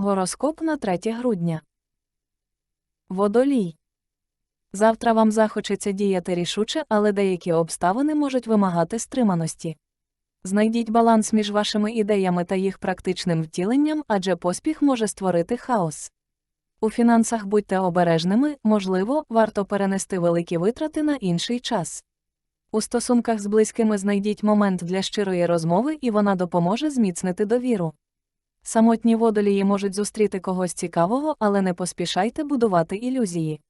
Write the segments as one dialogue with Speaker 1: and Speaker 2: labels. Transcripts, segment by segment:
Speaker 1: Гороскоп на 3 грудня. Водолій. Завтра вам захочеться діяти рішуче, але деякі обставини можуть вимагати стриманості. Знайдіть баланс між вашими ідеями та їх практичним втіленням, адже поспіх може створити хаос. У фінансах будьте обережними, можливо, варто перенести великі витрати на інший час. У стосунках з близькими знайдіть момент для щирої розмови, і вона допоможе зміцнити довіру. Самотні водолії можуть зустріти когось цікавого, але не поспішайте будувати ілюзії.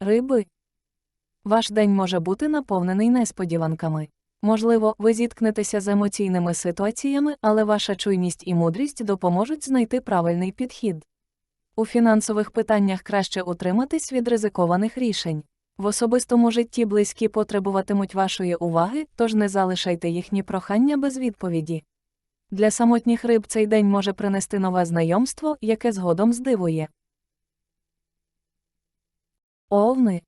Speaker 1: Риби. Ваш день може бути наповнений несподіванками. Можливо, ви зіткнетеся з емоційними ситуаціями, але ваша чуйність і мудрість допоможуть знайти правильний підхід. У фінансових питаннях краще утриматись від ризикованих рішень. В особистому житті близькі потребуватимуть вашої уваги, тож не залишайте їхні прохання без відповіді. Для самотніх риб цей день може принести нове знайомство, яке згодом здивує. Овни.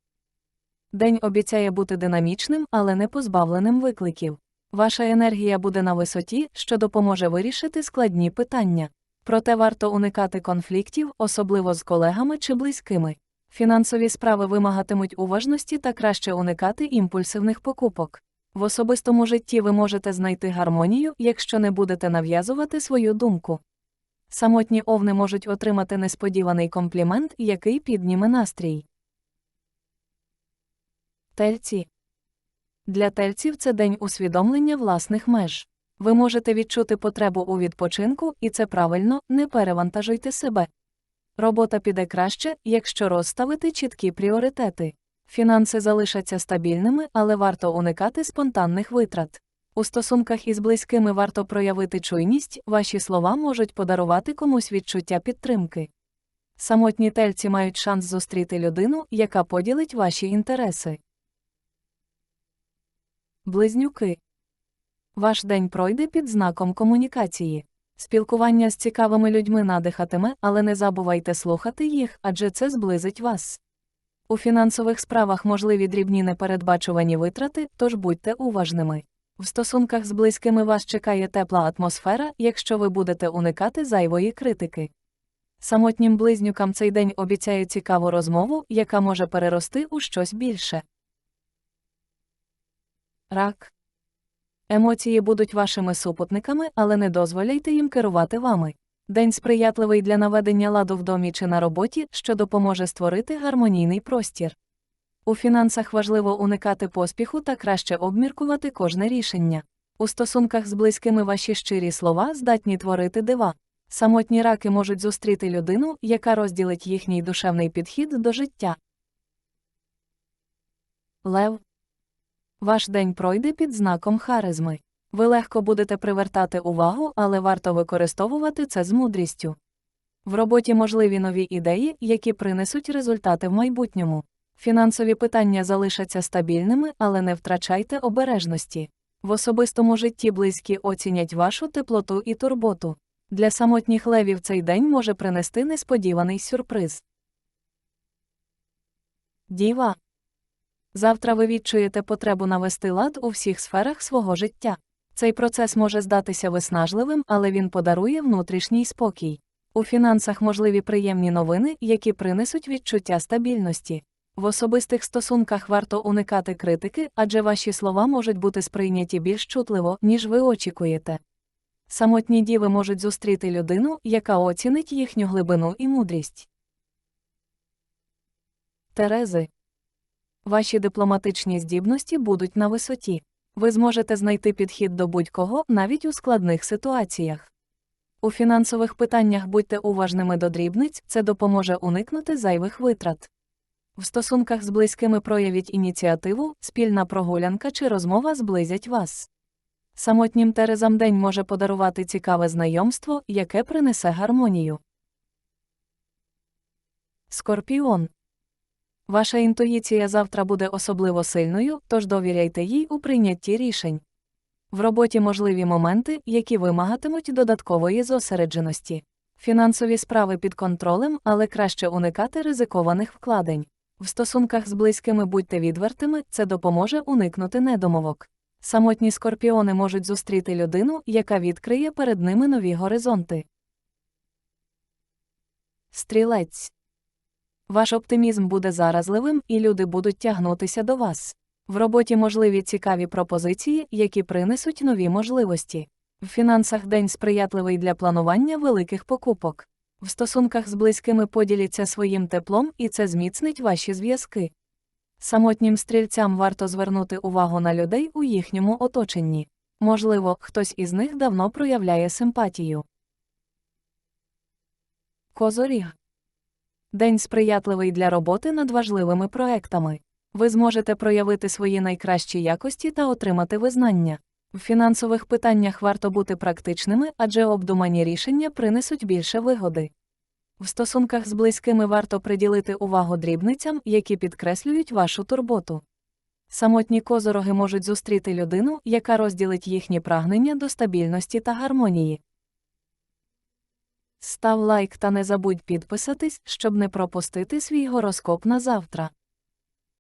Speaker 1: День обіцяє бути динамічним, але не позбавленим викликів. Ваша енергія буде на висоті, що допоможе вирішити складні питання. Проте варто уникати конфліктів, особливо з колегами чи близькими. Фінансові справи вимагатимуть уважності та краще уникати імпульсивних покупок. В особистому житті ви можете знайти гармонію, якщо не будете нав'язувати свою думку. Самотні овни можуть отримати несподіваний комплімент, який підніме настрій. Тельці. Для тельців це день усвідомлення власних меж. Ви можете відчути потребу у відпочинку, і це правильно, не перевантажуйте себе. Робота піде краще, якщо розставити чіткі пріоритети. Фінанси залишаться стабільними, але варто уникати спонтанних витрат. У стосунках із близькими варто проявити чуйність, ваші слова можуть подарувати комусь відчуття підтримки. Самотні тельці мають шанс зустріти людину, яка поділить ваші інтереси. Близнюки. Ваш день пройде під знаком комунікації. Спілкування з цікавими людьми надихатиме, але не забувайте слухати їх, адже це зблизить вас. У фінансових справах можливі дрібні непередбачувані витрати, тож будьте уважними. В стосунках з близькими вас чекає тепла атмосфера, якщо ви будете уникати зайвої критики. Самотнім близнюкам цей день обіцяє цікаву розмову, яка може перерости у щось більше. Рак. Емоції будуть вашими супутниками, але не дозволяйте їм керувати вами. День сприятливий для наведення ладу в домі чи на роботі, що допоможе створити гармонійний простір. У фінансах важливо уникати поспіху та краще обміркувати кожне рішення. У стосунках з близькими ваші щирі слова здатні творити дива. Самотні раки можуть зустріти людину, яка розділить їхній душевний підхід до життя. Лев. Ваш день пройде під знаком харизми. Ви легко будете привертати увагу, але варто використовувати це з мудрістю. В роботі можливі нові ідеї, які принесуть результати в майбутньому. Фінансові питання залишаться стабільними, але не втрачайте обережності. В особистому житті близькі оцінять вашу теплоту і турботу. Для самотніх левів цей день може принести несподіваний сюрприз. Діва. Завтра ви відчуєте потребу навести лад у всіх сферах свого життя. Цей процес може здатися виснажливим, але він подарує внутрішній спокій. У фінансах можливі приємні новини, які принесуть відчуття стабільності. В особистих стосунках варто уникати критики, адже ваші слова можуть бути сприйняті більш чутливо, ніж ви очікуєте. Самотні діви можуть зустріти людину, яка оцінить їхню глибину і мудрість. Терези. Ваші дипломатичні здібності будуть на висоті. Ви зможете знайти підхід до будь-кого навіть у складних ситуаціях. У фінансових питаннях будьте уважними до дрібниць, це допоможе уникнути зайвих витрат. В стосунках з близькими проявіть ініціативу, спільна прогулянка чи розмова зблизять вас. Самотнім терезам день може подарувати цікаве знайомство, яке принесе гармонію. Скорпіон. Ваша інтуїція завтра буде особливо сильною, тож довіряйте їй у прийнятті рішень. В роботі можливі моменти, які вимагатимуть додаткової зосередженості. Фінансові справи під контролем, але краще уникати ризикованих вкладень. В стосунках з близькими будьте відвертими, це допоможе уникнути недомовок. Самотні скорпіони можуть зустріти людину, яка відкриє перед ними нові горизонти. Стрілець. Ваш оптимізм буде заразливим і люди будуть тягнутися до вас. В роботі можливі цікаві пропозиції, які принесуть нові можливості. В фінансах день сприятливий для планування великих покупок. В стосунках з близькими поділяться своїм теплом і це зміцнить ваші зв'язки. Самотнім стрільцям варто звернути увагу на людей у їхньому оточенні. Можливо, хтось із них давно проявляє симпатію. Козоріг. День сприятливий для роботи над важливими проектами. Ви зможете проявити свої найкращі якості та отримати визнання. В фінансових питаннях варто бути практичними, адже обдумані рішення принесуть більше вигоди. В стосунках з близькими варто приділити увагу дрібницям, які підкреслюють вашу турботу. Самотні козороги можуть зустріти людину, яка розділить їхні прагнення до стабільності та гармонії. Став лайк та не забудь підписатись, щоб не пропустити свій гороскоп на завтра.